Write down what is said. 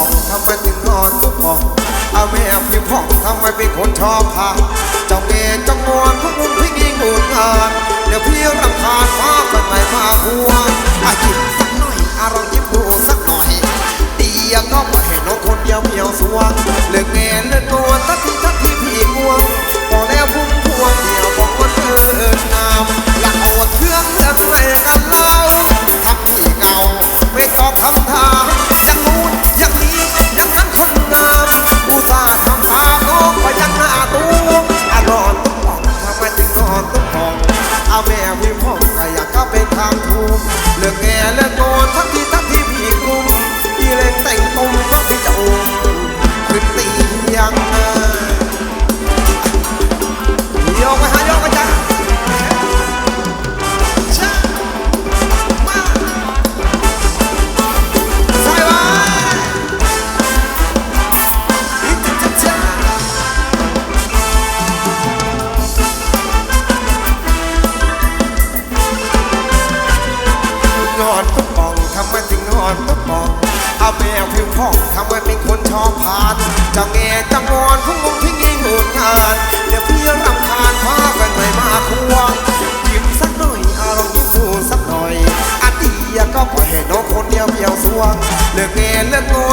องทำไมถึงนอนตุ๊กองเอาแม่พี่พ่องทำไมเป็นคนชอบพาเจ้าเอ๋เจ้างวนพวกมึงพี่งิงุนงานเดี๋ยวพี่รำคาญฟ้าคนใหม่มาควงอากินสักหน่อยอารมณ์ยิ้มดูสักหน่อยเตียงก็องมาเห็นน้องคนเดียวเมียวสวงเลิกเงนเลิกตัวทักทีทักทีพี่ง่วงพอแล้วพุ่งพวงเดียวบอกว่าเธอนามอยากเอาเครื่องเลื่อนไรกัน มีพ่อก็อยากเข้าไปทางภูมิเลือกแก่เลือกโกทักที่ทักที่พี่กลุ่ ตตำบลพวกมึงที่งี่หงุดงานเดี๋ยวพี่รำคาญพากันไปมาควงยิ้มสักหน่อยอารมณ์ยิ้มดูสักหน่อยอดีตก็ปล่อยให้น้องคนเดียวเบียวสวงเลิกเงเลิกง